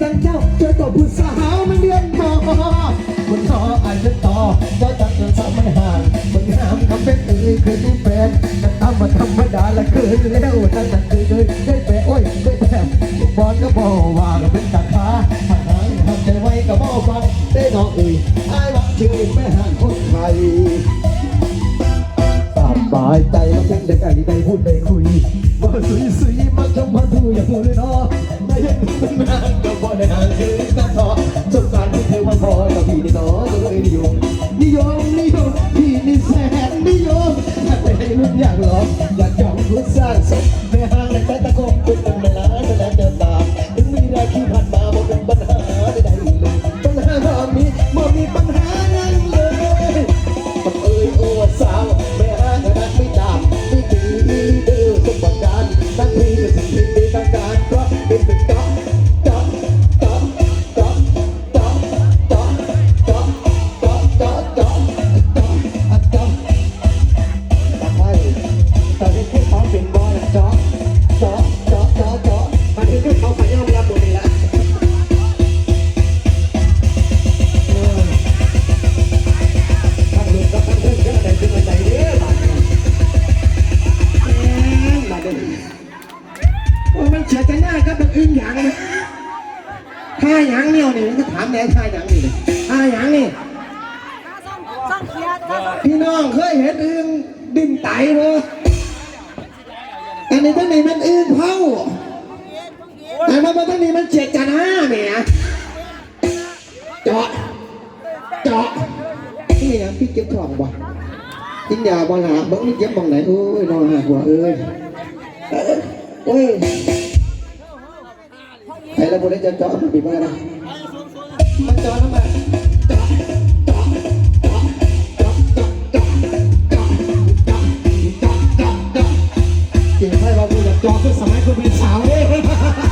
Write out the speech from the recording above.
จังเจ้าเจอต่อผู้สาวมันเดือนต่อคนต่ออาจจะต่อเจ้าจังจนสาวไม่ห่างคนงามคำเป็นเอ่ยเคยมีแฟนแต่ตามมาธรรมดาละเกินแล้วนั่นนั่นคือเลยได้แปะโอ้ยได้แปะบอลก็บอกว่าเป็นตัดขาหางทำใจไว้ก็บอกฟังได้น้องเอ่ยไอ้ว่าชื่อแม่ห่างคนไทยสบายใจแล้วเป็นเด็กไอ้ได้พูดได้คุยว่าสุยสุยมาชมมาดูอย่างมูเลยเนาะไม่เห็นมันนาน ก็พอได้ห่างคือกันต่อสงการที่เธอมาพอกับพี่นี่ต่อก็เลยนิยมนิยมนิยมพี่นี่แสนนิยมถ้าไปให้รุ่นอยากหลอกอยากจองรุ่นสร้างสมในห้างในแต่ตะคงเป็นเวลา ตอนนี้ที่เขาเป็นบอลจ๊อกจ๊อกจ๊อกจ๊อกจ๊อกมันคือเขาขยันรับบุญละทำดูกับทำเพื่อนเยอะเลยคือใจเด้อบ้านมาเด้อโอ้มันเฉียดกันหน้าก็เป็นอึ้งหยังนะท่าหยังเนี่ยนี่ก็ถามแน่ท่าหยังนี่เลยท่าหยังนี่ซ่อนเขียดซ่อนพี่น้องเคยเห็นอึ้งดิ้นไตบ่ อันนี้ตั้งนี้มันอึ้งเผาแต่ว่าตั้งนี้มันเฉียดกันหน้าแหมเจาะเจาะนี่ยังพี่เก็บของบ่กินยาบ่หาบ่มีเก็บบ่งไหนโอ้ยนอนหาหัวเอ้ยเอ้ยโอ้ยใครระบุได้จะเจาะมันปิดมาแล้วนะมันเจาะแล้วมัน สมัยคุณเป็นสาวเนี่ย